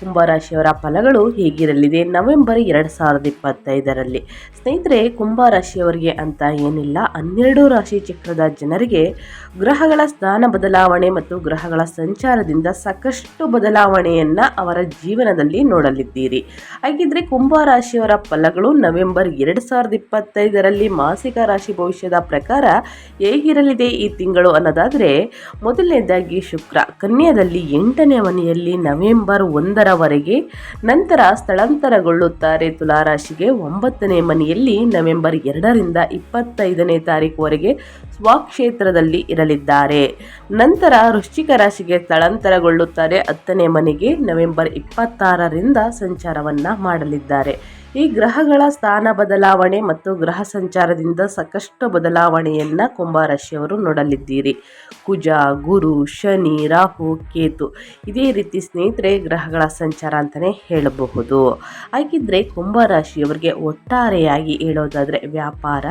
ಕುಂಭರಾಶಿಯವರ ಫಲಗಳು ಹೇಗಿರಲಿದೆ? ನವೆಂಬರ್ ಎರಡು ಸಾವಿರದ ಇಪ್ಪತ್ತೈದರಲ್ಲಿ. ಸ್ನೇಹಿತರೆ, ಕುಂಭರಾಶಿಯವರಿಗೆ ಅಂತ ಏನಿಲ್ಲ. ಹನ್ನೆರಡು ರಾಶಿ ಚಕ್ರದ ಜನರಿಗೆ ಗ್ರಹಗಳ ಸ್ಥಾನ ಬದಲಾವಣೆ ಮತ್ತು ಗ್ರಹಗಳ ಸಂಚಾರದಿಂದ ಸಾಕಷ್ಟು ಬದಲಾವಣೆಯನ್ನು ಅವರ ಜೀವನದಲ್ಲಿ ನೋಡಲಿದ್ದೀರಿ. ಹಾಗಿದ್ರೆ ಕುಂಭರಾಶಿಯವರ ಫಲಗಳು ನವೆಂಬರ್ ಎರಡು ಸಾವಿರದ ಇಪ್ಪತ್ತೈದರಲ್ಲಿ ಮಾಸಿಕ ರಾಶಿ ಭವಿಷ್ಯದ ಪ್ರಕಾರ ಹೇಗಿರಲಿದೆ ಈ ತಿಂಗಳು ಅನ್ನೋದಾದರೆ, ಮೊದಲನೇದಾಗಿ ಶುಕ್ರ. ಕನ್ಯಾದಲ್ಲಿ ಎಂಟನೇ ಮನೆಯಲ್ಲಿ ನವೆಂಬರ್ ಒಂದರವರೆಗೆ ನಂತರ ಸ್ಥಳಾಂತರಗೊಳ್ಳುತ್ತಾರೆ. ತುಲಾರಾಶಿಗೆ ಒಂಬತ್ತನೇ ಮನೆಯಲ್ಲಿ ನವೆಂಬರ್ ಎರಡರಿಂದ ಇಪ್ಪತ್ತೈದನೇ ತಾರೀಕುವರೆಗೆ ಸ್ವಕ್ಷೇತ್ರದಲ್ಲಿ ಇರಲಿದ್ದಾರೆ. ನಂತರ ವೃಶ್ಚಿಕ ರಾಶಿಗೆ ಸ್ಥಳಾಂತರಗೊಳ್ಳುತ್ತಾರೆ. ಹತ್ತನೇ ಮನೆಗೆ ನವೆಂಬರ್ ಇಪ್ಪತ್ತಾರರಿಂದ ಸಂಚಾರವನ್ನು ಮಾಡಲಿದ್ದಾರೆ. ಈ ಗ್ರಹಗಳ ಸ್ಥಾನ ಬದಲಾವಣೆ ಮತ್ತು ಗ್ರಹ ಸಂಚಾರದಿಂದ ಸಾಕಷ್ಟು ಬದಲಾವಣೆಯನ್ನು ಕುಂಭರಾಶಿಯವರು ನೋಡಲಿದ್ದೀರಿ. ಕುಜ, ಗುರು, ಶನಿ, ರಾಹು, ಕೇತು ಇದೇ ರೀತಿ ಸ್ನೇಹಿತರೆ ಗ್ರಹಗಳ ಸಂಚಾರ ಅಂತಲೇ ಹೇಳಬಹುದು. ಹಾಗಿದ್ರೆ ಕುಂಭರಾಶಿಯವರಿಗೆ ಒಟ್ಟಾರೆಯಾಗಿ ಹೇಳೋದಾದರೆ ವ್ಯಾಪಾರ,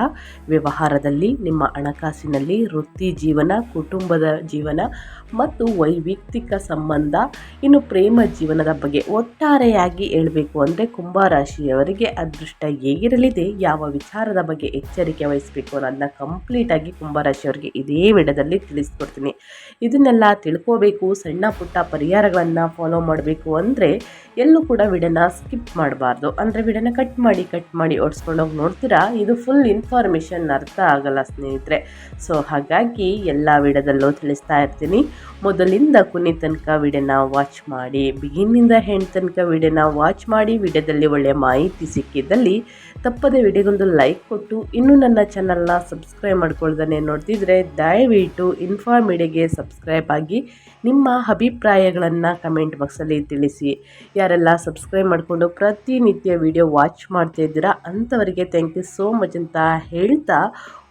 ವ್ಯವಹಾರದಲ್ಲಿ, ನಿಮ್ಮ ಹಣಕಾಸಿನಲ್ಲಿ, ವೃತ್ತಿ ಜೀವನ, ಕುಟುಂಬದ ಜೀವನ ಮತ್ತು ವೈಯಕ್ತಿಕ ಸಂಬಂಧ, ಇನ್ನು ಪ್ರೇಮ ಜೀವನದ ಬಗ್ಗೆ ಒಟ್ಟಾರೆಯಾಗಿ ಹೇಳಬೇಕು ಅಂದರೆ ಕುಂಭರಾಶಿಯವರಿಗೆ ಅದೃಷ್ಟ ಹೇಗಿರಲಿದೆ, ಯಾವ ವಿಚಾರದ ಬಗ್ಗೆ ಎಚ್ಚರಿಕೆ ವಹಿಸಬೇಕು ಅನ್ನೋದನ್ನ ಕಂಪ್ಲೀಟಾಗಿ ಕುಂಭರಾಶಿಯವರಿಗೆ ಇದೇ ವಿಡದಲ್ಲಿ ತಿಳಿಸ್ಕೊಡ್ತೀನಿ. ಇದನ್ನೆಲ್ಲ ತಿಳ್ಕೋಬೇಕು, ಸಣ್ಣ ಪುಟ್ಟ ಪರಿಹಾರಗಳನ್ನು ಫಾಲೋ ಮಾಡಬೇಕು ಅಂದರೆ ಎಲ್ಲೂ ಕೂಡ ವಿಡನ ಸ್ಕಿಪ್ ಮಾಡಬಾರ್ದು. ಅಂದರೆ ವಿಡನ್ನ ಕಟ್ ಮಾಡಿ ಕಟ್ ಮಾಡಿ ಓಡಿಸ್ಕೊಂಡೋಗಿ ನೋಡ್ತೀರಾ, ಇದು ಫುಲ್ ಇನ್ಫಾರ್ಮೇಷನ್ ಅರ್ಥ ಆಗಲ್ಲ ಸ್ನೇಹಿತರೆ. ಸೊ ಹಾಗಾಗಿ ಎಲ್ಲ ವಿಡದಲ್ಲೂ ತಿಳಿಸ್ತಾ ಇರ್ತೀನಿ. ಮೊದಲಿಂದ ಕೊನೆ ತನಕ ವಿಡಿಯೋನ ವಾಚ್ ಮಾಡಿ ಬಿಗಿನಿಂದ ಹೆಂಡ್ ತನಕ ವಿಡಿಯೋನ ವಾಚ್ ಮಾಡಿ, ವಿಡಿಯೋದಲ್ಲಿ ಒಳ್ಳೆಯ ಮಾಹಿತಿ ಸಿಕ್ಕಿದ್ದಲ್ಲಿ ತಪ್ಪದೆ ವಿಡಿಯೋಗೊಂದು ಲೈಕ್ ಕೊಟ್ಟು, ಇನ್ನೂ ನನ್ನ ಚಾನಲ್ನ ಸಬ್ಸ್ಕ್ರೈಬ್ ಮಾಡ್ಕೊಳ್ದೇ ನೋಡ್ತಿದ್ರೆ ದಯವಿಟ್ಟು ಇನ್ಫಾ ಸಬ್ಸ್ಕ್ರೈಬ್ ಆಗಿ ನಿಮ್ಮ ಅಭಿಪ್ರಾಯಗಳನ್ನು ಕಮೆಂಟ್ ಬಾಕ್ಸಲ್ಲಿ ತಿಳಿಸಿ. ಯಾರೆಲ್ಲ ಸಬ್ಸ್ಕ್ರೈಬ್ ಮಾಡಿಕೊಂಡು ಪ್ರತಿನಿತ್ಯ ವಿಡಿಯೋ ವಾಚ್ ಮಾಡ್ತಾ ಇದ್ದೀರಾ, ಅಂಥವರಿಗೆ ಥ್ಯಾಂಕ್ ಯು ಸೋ ಮಚ್ ಅಂತ ಹೇಳ್ತಾ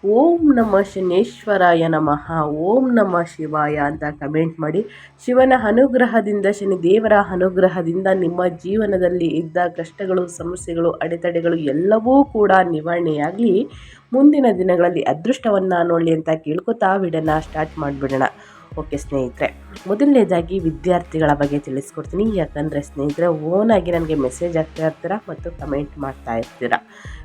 ಓಂ ನಮ ಶನೇಶ್ವರಾಯ ನಮಃ, ಓಂ ನಮ ಶಿವಾಯ ಅಂತ ಕಮೆಂಟ್ ಮಾಡಿ. ಶಿವನ ಅನುಗ್ರಹದಿಂದ, ಶನಿ ದೇವರ ಅನುಗ್ರಹದಿಂದ ನಿಮ್ಮ ಜೀವನದಲ್ಲಿ ಇದ್ದ ಕಷ್ಟಗಳು, ಸಮಸ್ಯೆಗಳು, ಅಡೆತಡೆಗಳು ಎಲ್ಲವೂ ಕೂಡ ನಿವಾರಣೆಯಾಗಲಿ. ಮುಂದಿನ ದಿನಗಳಲ್ಲಿ ಅದೃಷ್ಟವನ್ನು ನೋಡಲಿ ಅಂತ ಕೇಳ್ಕೊತಾ ವಿಡನ್ನ ಸ್ಟಾರ್ಟ್ ಮಾಡಿಬಿಡೋಣ. ಓಕೆ ಸ್ನೇಹಿತರೆ, ಮೊದಲನೇದಾಗಿ ವಿದ್ಯಾರ್ಥಿಗಳ ಬಗ್ಗೆ ತಿಳಿಸ್ಕೊಡ್ತೀನಿ. ಯಾಕಂದರೆ ಸ್ನೇಹಿತರೆ, ಓನಾಗಿ ನನಗೆ ಮೆಸೇಜ್ ಆಗ್ತಾ ಇರ್ತೀರ ಮತ್ತು ಕಮೆಂಟ್ ಮಾಡ್ತಾ ಇರ್ತೀರ?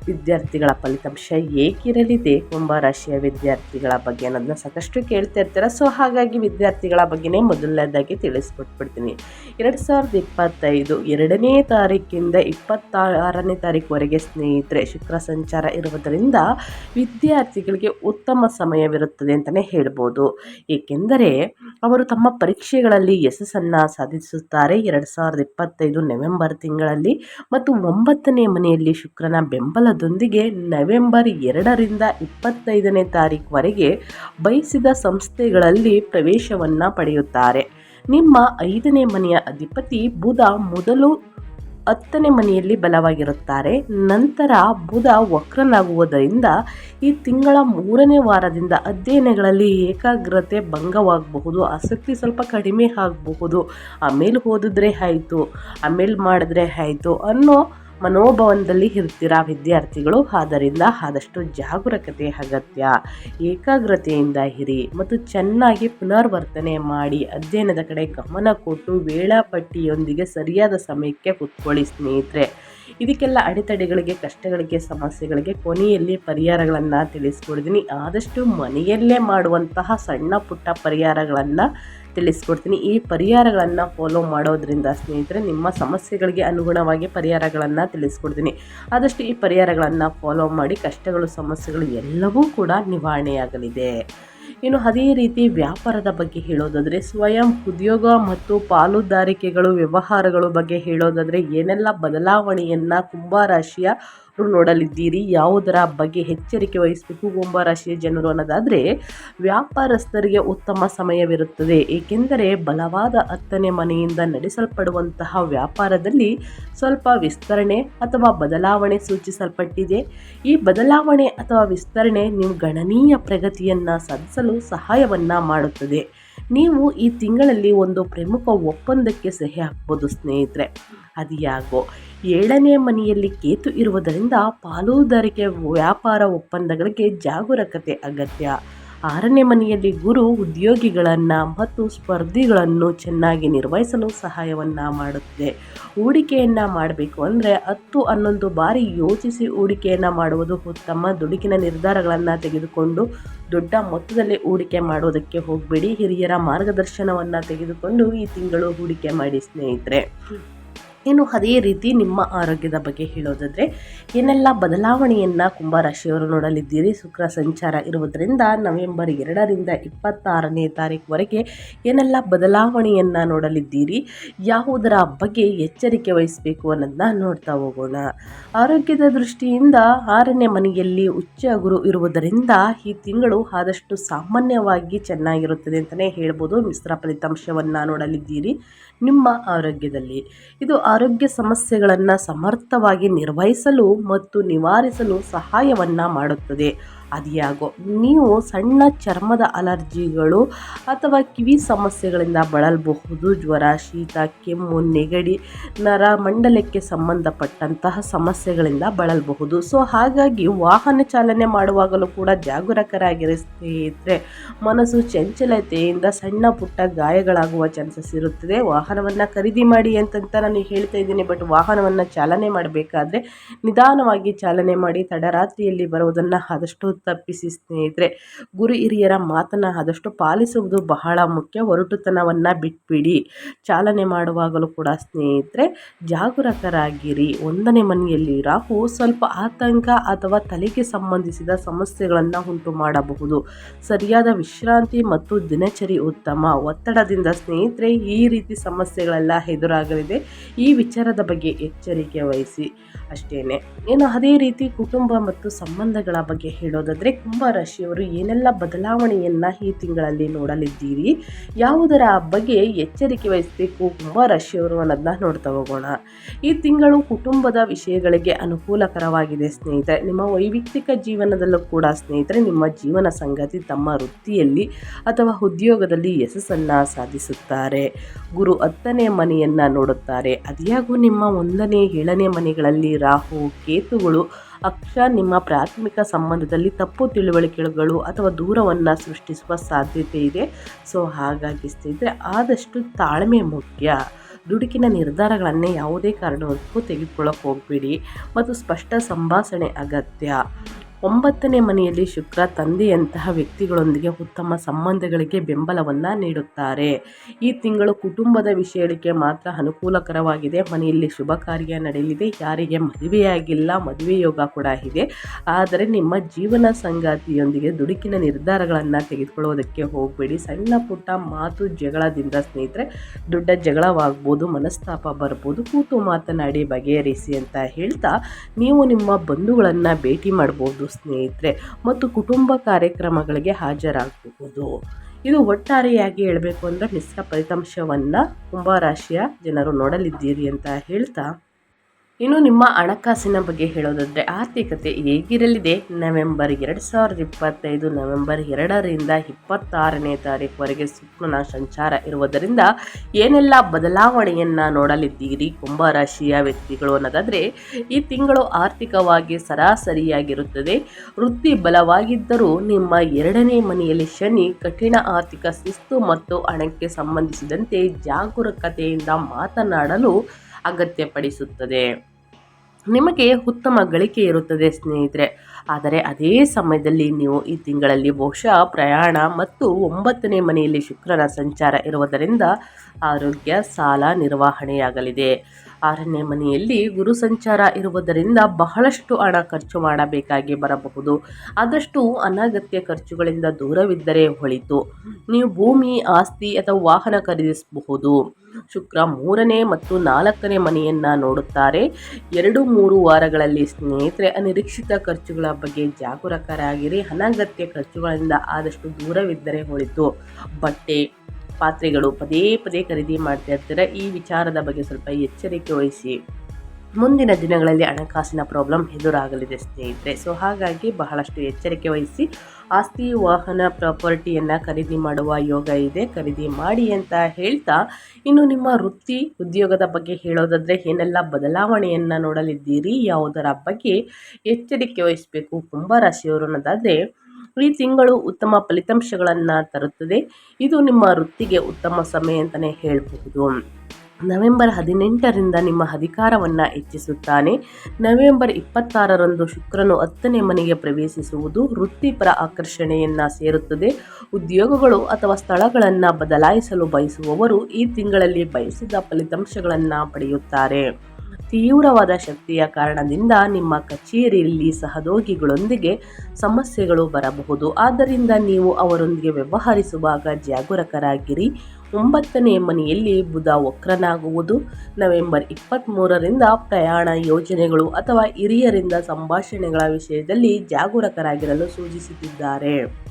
ವಿದ್ಯಾರ್ಥಿಗಳ ಫಲಿತಾಂಶ ಹೇಗಿರಲಿದೆ ಕುಂಭರಾಶಿಯ ವಿದ್ಯಾರ್ಥಿಗಳ ಬಗ್ಗೆ ಅನ್ನೋದನ್ನ ಸಾಕಷ್ಟು ಕೇಳ್ತಾ ಇರ್ತೀರ? ಸೊ ಹಾಗಾಗಿ ವಿದ್ಯಾರ್ಥಿಗಳ ಬಗ್ಗೆನೇ ಮೊದಲನೇದಾಗಿ ತಿಳಿಸ್ಕೊಟ್ಬಿಡ್ತೀನಿ. ಎರಡು ಸಾವಿರದ ಇಪ್ಪತ್ತೈದು ಎರಡನೇ ತಾರೀಕಿಂದ ಇಪ್ಪತ್ತಾರನೇ ತಾರೀಕುವರೆಗೆ ಸ್ನೇಹಿತರೆ, ಶುಕ್ರ ಸಂಚಾರ ಇರುವುದರಿಂದ ವಿದ್ಯಾರ್ಥಿಗಳಿಗೆ ಉತ್ತಮ ಸಮಯವಿರುತ್ತದೆ ಅಂತಲೇ ಹೇಳ್ಬೋದು. ಏಕೆಂದರೆ ಅವರು ತಮ್ಮ ಪರೀಕ್ಷೆಗಳಲ್ಲಿ ಯಶಸ್ಸನ್ನು ಸಾಧಿಸುತ್ತಾರೆ. ಎರಡು ಸಾವಿರದ ಇಪ್ಪತ್ತೈದು ನವೆಂಬರ್ ತಿಂಗಳಲ್ಲಿ ಮತ್ತು ಒಂಬತ್ತನೇ ಮನೆಯಲ್ಲಿ ಶುಕ್ರನ ಬೆಂಬಲದೊಂದಿಗೆ ನವೆಂಬರ್ ಎರಡರಿಂದ ಇಪ್ಪತ್ತೈದನೇ ತಾರೀಕುವರೆಗೆ ಬಯಸಿದ ಸಂಸ್ಥೆಗಳಲ್ಲಿ ಪ್ರವೇಶವನ್ನು ಪಡೆಯುತ್ತಾರೆ. ನಿಮ್ಮ ಐದನೇ ಮನೆಯ ಅಧಿಪತಿ ಬುಧ ಮೊದಲು ಹತ್ತನೇ ಮನೆಯಲ್ಲಿ ಬಲವಾಗಿರುತ್ತಾರೆ. ನಂತರ ಬುಧ ವಕ್ರನಾಗುವುದರಿಂದ ಈ ತಿಂಗಳ ಮೂರನೇ ವಾರದಿಂದ ಅಧ್ಯಯನಗಳಲ್ಲಿ ಏಕಾಗ್ರತೆ ಭಂಗವಾಗಬಹುದು, ಆಸಕ್ತಿ ಸ್ವಲ್ಪ ಕಡಿಮೆ ಆಗಬಹುದು. ಆಮೇಲೆ ಓದಿದ್ರೆ ಆಯಿತು ಆಮೇಲೆ ಮಾಡಿದ್ರೆ ಆಯಿತು ಅನ್ನೋ ಮನೋಭಾವನದಲ್ಲಿ ಇರ್ತೀರಾ ವಿದ್ಯಾರ್ಥಿಗಳು? ಆದ್ದರಿಂದ ಆದಷ್ಟು ಜಾಗರೂಕತೆ ಅಗತ್ಯ. ಏಕಾಗ್ರತೆಯಿಂದ ಇರಿ ಮತ್ತು ಚೆನ್ನಾಗಿ ಪುನರ್ವರ್ತನೆ ಮಾಡಿ. ಅಧ್ಯಯನದ ಕಡೆ ಗಮನ ಕೊಟ್ಟು ವೇಳಾಪಟ್ಟಿಯೊಂದಿಗೆ ಸರಿಯಾದ ಸಮಯಕ್ಕೆ ಕುತ್ಕೊಳ್ಳಿ ಸ್ನೇಹಿತರೆ. ಇದಕ್ಕೆಲ್ಲ ಅಡೆತಡೆಗಳಿಗೆ, ಕಷ್ಟಗಳಿಗೆ, ಸಮಸ್ಯೆಗಳಿಗೆ ಕೊನೆಯಲ್ಲಿ ಪರಿಹಾರಗಳನ್ನು ತಿಳಿಸ್ಕೊಡ್ತೀನಿ. ಆದಷ್ಟು ಮನೆಯಲ್ಲೇ ಮಾಡುವಂತಹ ಸಣ್ಣ ಪುಟ್ಟ ಪರಿಹಾರಗಳನ್ನು ತಿಳಿಸ್ಕೊಡ್ತೀನಿ. ಈ ಪರಿಹಾರಗಳನ್ನು ಫಾಲೋ ಮಾಡೋದ್ರಿಂದ ಸ್ನೇಹಿತರೆ, ನಿಮ್ಮ ಸಮಸ್ಯೆಗಳಿಗೆ ಅನುಗುಣವಾಗಿ ಪರಿಹಾರಗಳನ್ನು ತಿಳಿಸ್ಕೊಡ್ತೀನಿ. ಆದಷ್ಟು ಈ ಪರಿಹಾರಗಳನ್ನು ಫಾಲೋ ಮಾಡಿ ಕಷ್ಟಗಳು, ಸಮಸ್ಯೆಗಳು ಎಲ್ಲವೂ ಕೂಡ ನಿವಾರಣೆಯಾಗಲಿದೆ. ಇನ್ನು ಅದೇ ರೀತಿ ವ್ಯಾಪಾರದ ಬಗ್ಗೆ ಹೇಳೋದಾದರೆ, ಸ್ವಯಂ ಉದ್ಯೋಗ ಮತ್ತು ಪಾಲುದಾರಿಕೆಗಳು, ವ್ಯವಹಾರಗಳು ಬಗ್ಗೆ ಹೇಳೋದಾದರೆ, ಏನೆಲ್ಲ ಬದಲಾವಣೆಯನ್ನು ಕುಂಭರಾಶಿಯ ನೋಡಲಿದ್ದೀರಿ, ಯಾವುದರ ಬಗ್ಗೆ ಎಚ್ಚರಿಕೆ ವಹಿಸಬೇಕು ಕುಂಭರಾಶಿಯ ಜನರು ಅನ್ನೋದಾದರೆ, ವ್ಯಾಪಾರಸ್ಥರಿಗೆ ಉತ್ತಮ ಸಮಯವಿರುತ್ತದೆ. ಏಕೆಂದರೆ ಬಲವಾದ ಹತ್ತನೇ ಮನೆಯಿಂದ ನಡೆಸಲ್ಪಡುವಂತಹ ವ್ಯಾಪಾರದಲ್ಲಿ ಸ್ವಲ್ಪ ವಿಸ್ತರಣೆ ಅಥವಾ ಬದಲಾವಣೆ ಸೂಚಿಸಲ್ಪಟ್ಟಿದೆ. ಈ ಬದಲಾವಣೆ ಅಥವಾ ವಿಸ್ತರಣೆ ನೀವು ಗಣನೀಯ ಪ್ರಗತಿಯನ್ನು ಸಾಧಿಸಲು ಸಹಾಯವನ್ನು ಮಾಡುತ್ತದೆ. ನೀವು ಈ ತಿಂಗಳಲ್ಲಿ ಒಂದು ಪ್ರಮುಖ ಒಪ್ಪಂದಕ್ಕೆ ಸಹಿ ಹಾಕ್ಬೋದು ಸ್ನೇಹಿತರೆ. ಅದು ಯಾಕೋ ಏಳನೇ ಮನೆಯಲ್ಲಿ ಕೇತು ಇರುವುದರಿಂದ ಪಾಲುದಾರಿಕೆ ವ್ಯಾಪಾರ ಒಪ್ಪಂದಗಳಿಗೆ ಜಾಗರೂಕತೆ ಅಗತ್ಯ. ಆರನೇ ಮನೆಯಲ್ಲಿ ಗುರು ಉದ್ಯೋಗಿಗಳನ್ನು ಮತ್ತು ಸ್ಪರ್ಧಿಗಳನ್ನು ಚೆನ್ನಾಗಿ ನಿರ್ವಹಿಸಲು ಸಹಾಯವನ್ನು ಮಾಡುತ್ತದೆ. ಹೂಡಿಕೆಯನ್ನು ಮಾಡಬೇಕು ಅಂದರೆ ಹತ್ತು ಹನ್ನೊಂದು ಬಾರಿ ಯೋಚಿಸಿ ಹೂಡಿಕೆಯನ್ನು ಮಾಡುವುದು ಉತ್ತಮ. ದುಡುಕಿನ ನಿರ್ಧಾರಗಳನ್ನು ತೆಗೆದುಕೊಂಡು ದೊಡ್ಡ ಮೊತ್ತದಲ್ಲಿ ಹೂಡಿಕೆ ಮಾಡುವುದಕ್ಕೆ ಹೋಗಬೇಡಿ. ಹಿರಿಯರ ಮಾರ್ಗದರ್ಶನವನ್ನು ತೆಗೆದುಕೊಂಡು ಈ ತಿಂಗಳು ಹೂಡಿಕೆ ಮಾಡಿ ಸ್ನೇಹಿತರೆ. ಇನ್ನು ಅದೇ ರೀತಿ ನಿಮ್ಮ ಆರೋಗ್ಯದ ಬಗ್ಗೆ ಹೇಳೋದಾದರೆ, ಏನೆಲ್ಲ ಬದಲಾವಣೆಯನ್ನು ಕುಂಭರಾಶಿಯವರು ನೋಡಲಿದ್ದೀರಿ? ಶುಕ್ರ ಸಂಚಾರ ಇರುವುದರಿಂದ ನವೆಂಬರ್ ಎರಡರಿಂದ ಇಪ್ಪತ್ತಾರನೇ ತಾರೀಕುವರೆಗೆ ಏನೆಲ್ಲ ಬದಲಾವಣೆಯನ್ನು ನೋಡಲಿದ್ದೀರಿ? ಯಾವುದರ ಬಗ್ಗೆ ಎಚ್ಚರಿಕೆ ವಹಿಸಬೇಕು ಅನ್ನೋದನ್ನ ನೋಡ್ತಾ ಹೋಗೋಣ. ಆರೋಗ್ಯದ ದೃಷ್ಟಿಯಿಂದ ಆರನೇ ಮನೆಯಲ್ಲಿ ಉಚ್ಚ ಗುರು ಇರುವುದರಿಂದ ಈ ತಿಂಗಳು ಆದಷ್ಟು ಸಾಮಾನ್ಯವಾಗಿ ಚೆನ್ನಾಗಿರುತ್ತದೆ ಅಂತಲೇ ಹೇಳ್ಬೋದು. ಮಿಶ್ರ ಫಲಿತಾಂಶವನ್ನು ನೋಡಲಿದ್ದೀರಿ ನಿಮ್ಮ ಆರೋಗ್ಯದಲ್ಲಿ. ಇದು ಆರೋಗ್ಯ ಸಮಸ್ಯೆಗಳನ್ನು ಸಮರ್ಥವಾಗಿ ನಿರ್ವಹಿಸಲು ಮತ್ತು ನಿವಾರಿಸಲು ಸಹಾಯವನ್ನು ಮಾಡುತ್ತದೆ. ಅದ್ಯಾಗೋ ನೀವು ಸಣ್ಣ ಚರ್ಮದ ಅಲರ್ಜಿಗಳು ಅಥವಾ ಕಿವಿ ಸಮಸ್ಯೆಗಳಿಂದ ಬಳಲಬಹುದು. ಜ್ವರ, ಶೀತ, ಕೆಮ್ಮು, ನೆಗಡಿ, ನರ, ಮಂಡಲಕ್ಕೆ ಸಂಬಂಧಪಟ್ಟಂತಹ ಸಮಸ್ಯೆಗಳಿಂದ ಬಳಲಬಹುದು. ಸೊ, ಹಾಗಾಗಿ ವಾಹನ ಚಾಲನೆ ಮಾಡುವಾಗಲೂ ಕೂಡ ಜಾಗರೂಕರಾಗಿರಿ ಸ್ನೇಹಿತರೆ ಮನಸ್ಸು ಚಂಚಲತೆಯಿಂದ ಸಣ್ಣ ಪುಟ್ಟ ಗಾಯಗಳಾಗುವ ಚಾನ್ಸಸ್ ಇರುತ್ತದೆ. ವಾಹನವನ್ನು ಖರೀದಿ ಮಾಡಿ ಅಂತಂತ ನಾನು ಹೇಳ್ತಾ ಇದ್ದೀನಿ. ಬಟ್ ವಾಹನವನ್ನು ಚಾಲನೆ ಮಾಡಬೇಕಾದ್ರೆ ನಿಧಾನವಾಗಿ ಚಾಲನೆ ಮಾಡಿ ತಡರಾತ್ರಿಯಲ್ಲಿ ಬರುವುದನ್ನು ಆದಷ್ಟು ತಪ್ಪಿಸಿ ಸ್ನೇಹಿತರೆ. ಗುರು ಹಿರಿಯರ ಮಾತನ್ನು ಆದಷ್ಟು ಪಾಲಿಸುವುದು ಬಹಳ ಮುಖ್ಯ. ಒರಟುತನವನ್ನು ಬಿಟ್ಬಿಡಿ. ಚಾಲನೆ ಮಾಡುವಾಗಲೂ ಕೂಡ ಸ್ನೇಹಿತರೆ, ಜಾಗರೂಕರಾಗಿರಿ. ಒಂದನೇ ಮನೆಯಲ್ಲಿ ರಾಹು ಸ್ವಲ್ಪ ಆತಂಕ ಅಥವಾ ತಲೆಗೆ ಸಂಬಂಧಿಸಿದ ಸಮಸ್ಯೆಗಳನ್ನು ಉಂಟು ಮಾಡಬಹುದು. ಸರಿಯಾದ ವಿಶ್ರಾಂತಿ ಮತ್ತು ದಿನಚರಿ ಉತ್ತಮ. ಒತ್ತಡದಿಂದ ಸ್ನೇಹಿತರೆ, ಈ ರೀತಿ ಸಮಸ್ಯೆಗಳೆಲ್ಲ ಎದುರಾಗಲಿದೆ. ಈ ವಿಚಾರದ ಬಗ್ಗೆ ಎಚ್ಚರಿಕೆ ವಹಿಸಿ. ಅಷ್ಟೇನೆ. ಏನು ಅದೇ ರೀತಿ ಕುಟುಂಬ ಮತ್ತು ಸಂಬಂಧಗಳ ಬಗ್ಗೆ ಹೇಳೋದಾದರೆ ಕುಂಭರಾಶಿಯವರು ಏನೆಲ್ಲ ಬದಲಾವಣೆಯನ್ನು ಈ ತಿಂಗಳಲ್ಲಿ ನೋಡಲಿದ್ದೀರಿ? ಯಾವುದರ ಬಗ್ಗೆ ಎಚ್ಚರಿಕೆ ವಹಿಸಬೇಕು ಕುಂಭರಾಶಿಯವರು ಅನ್ನೋದನ್ನ ನೋಡ್ತಾ ಹೋಗೋಣ. ಈ ತಿಂಗಳು ಕುಟುಂಬದ ವಿಷಯಗಳಿಗೆ ಅನುಕೂಲಕರವಾಗಿದೆ ಸ್ನೇಹಿತರೆ. ನಿಮ್ಮ ವೈಯಕ್ತಿಕ ಜೀವನದಲ್ಲೂ ಕೂಡ ಸ್ನೇಹಿತರೆ, ನಿಮ್ಮ ಜೀವನ ಸಂಗತಿ ತಮ್ಮ ವೃತ್ತಿಯಲ್ಲಿ ಅಥವಾ ಉದ್ಯೋಗದಲ್ಲಿ ಯಶಸ್ಸನ್ನು ಸಾಧಿಸುತ್ತಾರೆ. ಗುರು ಹತ್ತನೇ ಮನೆಯನ್ನು ನೋಡುತ್ತಾರೆ. ಅದ್ಯಾಗೂ ನಿಮ್ಮ ಒಂದನೇ, ಏಳನೇ ಮನೆಗಳಲ್ಲಿ ರಾಹು, ಕೇತುಗಳು ಅಕ್ಷ ನಿಮ್ಮ ಪ್ರಾಥಮಿಕ ಸಂಬಂಧದಲ್ಲಿ ತಪ್ಪು ತಿಳುವಳಿಕೆಗಳು ಅಥವಾ ದೂರವನ್ನು ಸೃಷ್ಟಿಸುವ ಸಾಧ್ಯತೆ ಇದೆ. ಸೊ, ಹಾಗಾಗಿ ಸ್ನೇಹಿತರೆ, ಆದಷ್ಟು ತಾಳ್ಮೆ ಮುಖ್ಯ. ದುಡುಕಿನ ನಿರ್ಧಾರಗಳನ್ನೇ ಯಾವುದೇ ಕಾರಣಕ್ಕೂ ತೆಗೆದುಕೊಳ್ಳೋಕೆ ಹೋಗಬೇಡಿ. ಮತ್ತು ಸ್ಪಷ್ಟ ಸಂಭಾಷಣೆ ಅಗತ್ಯ. ಒಂಬತ್ತನೇ ಮನೆಯಲ್ಲಿ ಶುಕ್ರ ತಂದೆಯಂತಹ ವ್ಯಕ್ತಿಗಳೊಂದಿಗೆ ಉತ್ತಮ ಸಂಬಂಧಗಳಿಗೆ ಬೆಂಬಲವನ್ನು ನೀಡುತ್ತಾರೆ. ಈ ತಿಂಗಳು ಕುಟುಂಬದ ವಿಷಯಕ್ಕೆ ಮಾತ್ರ ಅನುಕೂಲಕರವಾಗಿದೆ. ಮನೆಯಲ್ಲಿ ಶುಭ ಕಾರ್ಯ ನಡೆಯಲಿದೆ. ಯಾರಿಗೆ ಮದುವೆಯಾಗಿಲ್ಲ, ಮದುವೆ ಯೋಗ ಕೂಡ ಇದೆ. ಆದರೆ ನಿಮ್ಮ ಜೀವನ ಸಂಗಾತಿಯೊಂದಿಗೆ ದುಡುಕಿನ ನಿರ್ಧಾರಗಳನ್ನು ತೆಗೆದುಕೊಳ್ಳುವುದಕ್ಕೆ ಹೋಗಬೇಡಿ. ಸಣ್ಣ ಪುಟ್ಟ ಮಾತು ಜಗಳದಿಂದ ಸ್ನೇಹಿತರೆ, ದೊಡ್ಡ ಜಗಳವಾಗ್ಬೋದು, ಮನಸ್ತಾಪ ಬರ್ಬೋದು, ಕೂತು ಮಾತನಾಡಿ ಬಗೆಹರಿಸಿ ಅಂತ ಹೇಳ್ತಾ, ನೀವು ನಿಮ್ಮ ಬಂಧುಗಳನ್ನು ಭೇಟಿ ಮಾಡ್ಬೋದು. ಸ್ನೇಹಿತರೆ, ಮತ್ತು ಕುಟುಂಬ ಕಾರ್ಯಕ್ರಮಗಳಿಗೆ ಹಾಜರಾಗಬಹುದು ಇದು ಒಟ್ಟಾರೆಯಾಗಿ ಹೇಳಬೇಕು ಅಂದರೆ ಮಿಶ್ರ ಫಲಿತಾಂಶವನ್ನು ಕುಂಭರಾಶಿಯ ಜನರು ನೋಡಲಿದ್ದೀರಿ ಅಂತ ಹೇಳ್ತಾ ಇನ್ನು ನಿಮ್ಮ ಹಣಕಾಸಿನ ಬಗ್ಗೆ ಹೇಳೋದಾದರೆ ಆರ್ಥಿಕತೆ ಹೇಗಿರಲಿದೆ? ನವೆಂಬರ್ ಎರಡು ಸಾವಿರದ ಇಪ್ಪತ್ತೈದು, ನವೆಂಬರ್ ಎರಡರಿಂದ ಇಪ್ಪತ್ತಾರನೇ ತಾರೀಕುವರೆಗೆ ಸುಪ್ನ ಸಂಚಾರ ಇರುವುದರಿಂದ ಏನೆಲ್ಲ ಬದಲಾವಣೆಯನ್ನು ನೋಡಲಿದ್ದೀರಿ? ಕುಂಭರಾಶಿಯ ವ್ಯಕ್ತಿಗಳು ಅನ್ನೋದಾದರೆ ಈ ತಿಂಗಳು ಆರ್ಥಿಕವಾಗಿ ಸರಾಸರಿಯಾಗಿರುತ್ತದೆ. ವೃತ್ತಿ ಬಲವಾಗಿದ್ದರೂ ನಿಮ್ಮ ಎರಡನೇ ಮನೆಯಲ್ಲಿ ಶನಿ ಕಠಿಣ ಆರ್ಥಿಕ ಶಿಸ್ತು ಮತ್ತು ಹಣಕ್ಕೆ ಸಂಬಂಧಿಸಿದಂತೆ ಜಾಗರೂಕತೆಯಿಂದ ಮಾತನಾಡಲು ಅಗತ್ಯಪಡಿಸುತ್ತದೆ. ನಿಮಗೆ ಉತ್ತಮ ಗಳಿಕೆ ಇರುತ್ತದೆ ಸ್ನೇಹಿತರೆ. ಆದರೆ ಅದೇ ಸಮಯದಲ್ಲಿ ನೀವು ಈ ತಿಂಗಳಲ್ಲಿ ಬಹುಶಃ ಪ್ರಯಾಣ ಮತ್ತು ಒಂಬತ್ತನೇ ಮನೆಯಲ್ಲಿ ಶುಕ್ರನ ಸಂಚಾರ ಇರುವುದರಿಂದ ಆರೋಗ್ಯ ಸಾಲ ನಿರ್ವಹಣೆಯಾಗಲಿದೆ. ಆರನೇ ಮನೆಯಲ್ಲಿ ಗುರು ಸಂಚಾರ ಇರುವುದರಿಂದ ಬಹಳಷ್ಟು ಹಣ ಖರ್ಚು ಮಾಡಬೇಕಾಗಿ ಬರಬಹುದು. ಆದಷ್ಟು ಅನಗತ್ಯ ಖರ್ಚುಗಳಿಂದ ದೂರವಿದ್ದರೆ ಹೊಳಿತು ನೀವು ಭೂಮಿ, ಆಸ್ತಿ ಅಥವಾ ವಾಹನ ಖರೀದಿಸಬಹುದು. ಶುಕ್ರ ಮೂರನೇ ಮತ್ತು ನಾಲ್ಕನೇ ಮನೆಯನ್ನು ನೋಡುತ್ತಾರೆ. ಎರಡು, ಮೂರು ವಾರಗಳಲ್ಲಿ ಸ್ನೇಹಿತರೆ, ಅನಿರೀಕ್ಷಿತ ಖರ್ಚುಗಳ ಬಗ್ಗೆ ಜಾಗರೂಕರಾಗಿರಿ. ಅನಗತ್ಯ ಖರ್ಚುಗಳಿಂದ ಆದಷ್ಟು ದೂರವಿದ್ದರೆ ಹೊಳಿತು ಬಟ್ಟೆ ಪಾತ್ರೆಗಳು ಪದೇ ಪದೇ ಖರೀದಿ ಮಾಡ್ತಾ ಇರ್ತೀರ. ಈ ವಿಚಾರದ ಬಗ್ಗೆ ಸ್ವಲ್ಪ ಎಚ್ಚರಿಕೆ ವಹಿಸಿ. ಮುಂದಿನ ದಿನಗಳಲ್ಲಿ ಹಣಕಾಸಿನ ಪ್ರಾಬ್ಲಮ್ ಎದುರಾಗಲಿದೆ ಸ್ನೇಹಿತರೆ. ಸೊ, ಹಾಗಾಗಿ ಬಹಳಷ್ಟು ಎಚ್ಚರಿಕೆ ವಹಿಸಿ ಆಸ್ತಿ, ವಾಹನ ಪ್ರಾಪರ್ಟಿಯನ್ನು ಖರೀದಿ ಮಾಡುವ ಯೋಗ ಇದೆ. ಖರೀದಿ ಮಾಡಿ ಅಂತ ಹೇಳ್ತಾ ಇನ್ನು ನಿಮ್ಮ ವೃತ್ತಿ ಉದ್ಯೋಗದ ಬಗ್ಗೆ ಹೇಳೋದಾದರೆ ಏನೆಲ್ಲ ಬದಲಾವಣೆಯನ್ನು ನೋಡಲಿದ್ದೀರಿ? ಯಾವುದರ ಬಗ್ಗೆ ಎಚ್ಚರಿಕೆ ವಹಿಸಬೇಕು? ಕುಂಭರಾಶಿಯವರು ಅನ್ನೋದಾದರೆ ಈ ತಿಂಗಳು ಉತ್ತಮ ಫಲಿತಾಂಶಗಳನ್ನು ತರುತ್ತದೆ. ಇದು ನಿಮ್ಮ ವೃತ್ತಿಗೆ ಉತ್ತಮ ಸಮಯ ಅಂತಲೇ ಹೇಳಬಹುದು. ನವೆಂಬರ್ ಹದಿನೆಂಟರಿಂದ ನಿಮ್ಮ ಅಧಿಕಾರವನ್ನು ಹೆಚ್ಚಿಸುತ್ತಾನೆ. ನವೆಂಬರ್ ಇಪ್ಪತ್ತಾರರಂದು ಶುಕ್ರನು ಹತ್ತನೇ ಮನೆಗೆ ಪ್ರವೇಶಿಸುವುದು ವೃತ್ತಿಪರ ಆಕರ್ಷಣೆಯನ್ನು ಸೇರುತ್ತದೆ. ಉದ್ಯೋಗಗಳು ಅಥವಾ ಸ್ಥಳಗಳನ್ನು ಬದಲಾಯಿಸಲು ಬಯಸುವವರು ಈ ತಿಂಗಳಲ್ಲಿ ಬಯಸಿದ ಫಲಿತಾಂಶಗಳನ್ನು ಪಡೆಯುತ್ತಾರೆ. ತೀವ್ರವಾದ ಶಕ್ತಿಯ ಕಾರಣದಿಂದ ನಿಮ್ಮ ಕಚೇರಿಯಲ್ಲಿ ಸಹೋದ್ಯೋಗಿಗಳೊಂದಿಗೆ ಸಮಸ್ಯೆಗಳು ಬರಬಹುದು. ಆದ್ದರಿಂದ ನೀವು ಅವರೊಂದಿಗೆ ವ್ಯವಹರಿಸುವಾಗ ಜಾಗರೂಕರಾಗಿರಿ. ಒಂಬತ್ತನೇ ಮನೆಯಲ್ಲಿ ಬುಧ ವಕ್ರನಾಗುವುದು. ನವೆಂಬರ್ ಇಪ್ಪತ್ತ್ಮೂರರಿಂದ ಪ್ರಯಾಣ ಯೋಜನೆಗಳು ಅಥವಾ ಹಿರಿಯರಿಂದ ಸಂಭಾಷಣೆಗಳ ವಿಷಯದಲ್ಲಿ ಜಾಗರೂಕರಾಗಿರಲು ಸೂಚಿಸುತ್ತಿದ್ದಾರೆ.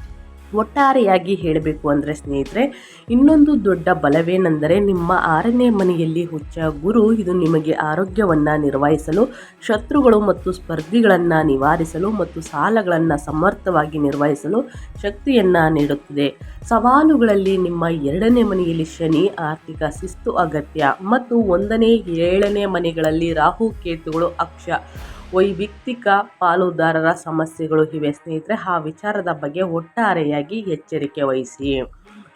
ಒಟ್ಟಾರೆಯಾಗಿ ಹೇಳಬೇಕು ಅಂದರೆ ಸ್ನೇಹಿತರೆ, ಇನ್ನೊಂದು ದೊಡ್ಡ ಬಲವೇನೆಂದರೆ ನಿಮ್ಮ ಆರನೇ ಮನೆಯಲ್ಲಿ ಹುಚ್ಚ ಗುರು, ಇದು ನಿಮಗೆ ಆರೋಗ್ಯವನ್ನು ನಿರ್ವಹಿಸಲು, ಶತ್ರುಗಳು ಮತ್ತು ಸ್ಪರ್ಧಿಗಳನ್ನು ನಿವಾರಿಸಲು ಮತ್ತು ಸಾಲಗಳನ್ನು ಸಮರ್ಥವಾಗಿ ನಿರ್ವಹಿಸಲು ಶಕ್ತಿಯನ್ನು ನೀಡುತ್ತದೆ. ಸವಾಲುಗಳಲ್ಲಿ ನಿಮ್ಮ ಎರಡನೇ ಮನೆಯಲ್ಲಿ ಶನಿ, ಆರ್ಥಿಕ ಶಿಸ್ತು ಅಗತ್ಯ ಮತ್ತು ಒಂದನೇ, ಏಳನೇ ಮನೆಗಳಲ್ಲಿ ರಾಹು, ಕೇತುಗಳು ಅಕ್ಷ. ವೈಯಕ್ತಿಕ ಪಾಲುದಾರರ ಸಮಸ್ಯೆಗಳು ಇವೆ. ಸ್ನೇಹಿತರೆ, ಆ ವಿಚಾರದ ಬಗ್ಗೆ ಒಟ್ಟಾರೆಯಾಗಿ ಎಚ್ಚರಿಕೆ ವಹಿಸಿ.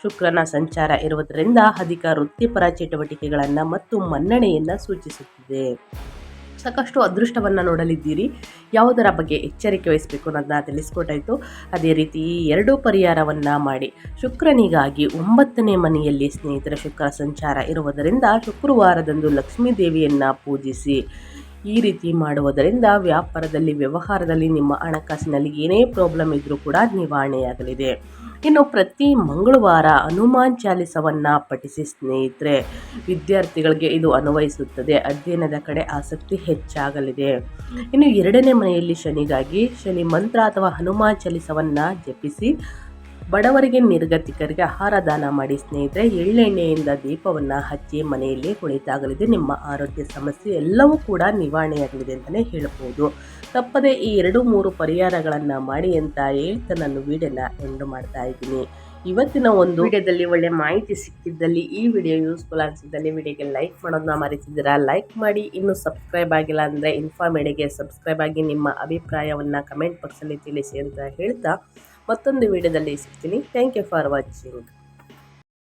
ಶುಕ್ರನ ಸಂಚಾರ ಇರುವುದರಿಂದ ಅಧಿಕ ವೃತ್ತಿಪರ ಚಟುವಟಿಕೆಗಳನ್ನು ಮತ್ತು ಮನ್ನಣೆಯನ್ನು ಸೂಚಿಸುತ್ತಿದೆ. ಸಾಕಷ್ಟು ಅದೃಷ್ಟವನ್ನು ನೋಡಲಿದ್ದೀರಿ. ಯಾವುದರ ಬಗ್ಗೆ ಎಚ್ಚರಿಕೆ ವಹಿಸಬೇಕು ಅನ್ನೋದನ್ನ ತಿಳಿಸ್ಕೊಟ್ಟಾಯಿತು. ಅದೇ ರೀತಿ ಈ ಎರಡೂ ಪರಿಹಾರವನ್ನು ಮಾಡಿ. ಶುಕ್ರನಿಗಾಗಿ ಒಂಬತ್ತನೇ ಮನೆಯಲ್ಲಿ ಸ್ನೇಹಿತರ, ಶುಕ್ರ ಸಂಚಾರ ಇರುವುದರಿಂದ ಶುಕ್ರವಾರದಂದು ಲಕ್ಷ್ಮೀ ದೇವಿಯನ್ನು ಪೂಜಿಸಿ. ಈ ರೀತಿ ಮಾಡುವುದರಿಂದ ವ್ಯಾಪಾರದಲ್ಲಿ, ವ್ಯವಹಾರದಲ್ಲಿ ನಿಮ್ಮ ಹಣಕಾಸಿನಲ್ಲಿ ಏನೇ ಪ್ರಾಬ್ಲಮ್ ಇದ್ದರೂ ಕೂಡ ನಿವಾರಣೆಯಾಗಲಿದೆ. ಇನ್ನು ಪ್ರತಿ ಮಂಗಳವಾರ ಹನುಮಾನ್ ಚಾಲಿಸವನ್ನು ಪಠಿಸಿ ಸ್ನೇಹಿತರೆ, ವಿದ್ಯಾರ್ಥಿಗಳಿಗೆ ಇದು ಅನ್ವಯಿಸುತ್ತದೆ. ಅಧ್ಯಯನದ ಕಡೆ ಆಸಕ್ತಿ ಹೆಚ್ಚಾಗಲಿದೆ. ಇನ್ನು ಎರಡನೇ ಮನೆಯಲ್ಲಿ ಶನಿಗಾಗಿ ಶನಿ ಮಂತ್ರ ಅಥವಾ ಹನುಮಾನ್ ಚಾಲಿಸವನ್ನು ಜಪಿಸಿ ಬಡವರಿಗೆ ನಿರ್ಗತಿಕರಿಗೆ ಆಹಾರ ದಾನ ಮಾಡಿ ಸ್ನೇಹಿತರೆ, ಎಳ್ಳೆಣ್ಣೆಯಿಂದ ದೀಪವನ್ನು ಹಚ್ಚಿ ಮನೆಯಲ್ಲೇ ಕುಳಿತಾಗಲಿದೆ. ನಿಮ್ಮ ಆರೋಗ್ಯ ಸಮಸ್ಯೆ ಎಲ್ಲವೂ ಕೂಡ ನಿವಾರಣೆಯಾಗಲಿದೆ ಅಂತಲೇ ಹೇಳ್ಬೋದು. ತಪ್ಪದೆ ಈ ಎರಡು ಮೂರು ಪರಿಹಾರಗಳನ್ನು ಮಾಡಿ ಅಂತ ಹೇಳ್ತಾ ನಾನು ವೀಡಿಯೋನ ಎಂಡು ಮಾಡ್ತಾ ಇದ್ದೀನಿ. ಇವತ್ತಿನ ಒಂದು ವಿಡಿಯೋದಲ್ಲಿ ಒಳ್ಳೆ ಮಾಹಿತಿ ಸಿಕ್ಕಿದ್ದಲ್ಲಿ ಈ ವಿಡಿಯೋ ಯೂಸ್ಫುಲ್ ಅನಿಸಿದ್ದಲ್ಲಿ ವಿಡಿಯೋಗೆ ಲೈಕ್ ಮಾಡೋದನ್ನ ಮರೆತಿದ್ದೀರಾ? ಲೈಕ್ ಮಾಡಿ. ಇನ್ನೂ ಸಬ್ಸ್ಕ್ರೈಬ್ ಆಗಿಲ್ಲ ಅಂದರೆ ಇನ್ಫಾರ್ಮೇಡಿಗೆ ಸಬ್ಸ್ಕ್ರೈಬ್ ಆಗಿ ನಿಮ್ಮ ಅಭಿಪ್ರಾಯವನ್ನು ಕಮೆಂಟ್ ಬಾಕ್ಸಲ್ಲಿ ತಿಳಿಸಿ ಅಂತ ಹೇಳ್ತಾ ಮತ್ತೊಂದು ವಿಡಿಯೋದಲ್ಲಿ ಸಿಗ್ತೀನಿ. Thank you for watching